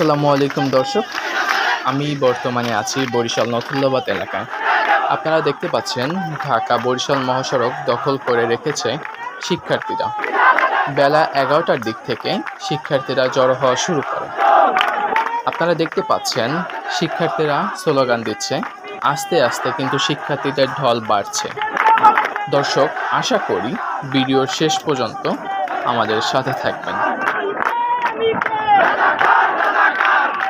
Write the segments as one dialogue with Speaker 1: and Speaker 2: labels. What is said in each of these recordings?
Speaker 1: আসসালামু আলাইকুম, দর্শক। আমি বর্তমানে আছি বরিশাল নথুল্লাবাদ এলাকায়। আপনারা দেখতে পাচ্ছেন, ঢাকা বরিশাল মহাসড়ক দখল করে রেখেছে শিক্ষার্থীরা। বেলা এগারোটার দিক থেকে শিক্ষার্থীরা জড়ো হওয়া শুরু করে। আপনারা দেখতে পাচ্ছেন, শিক্ষার্থীরা স্লোগান দিচ্ছে, আস্তে আস্তে কিন্তু শিক্ষার্থীদের ঢল বাড়ছে। দর্শক, আশা করি ভিডিওর শেষ পর্যন্ত আমাদের সাথে থাকবেন।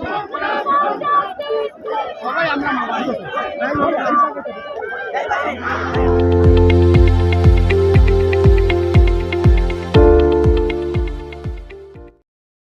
Speaker 2: Vamos,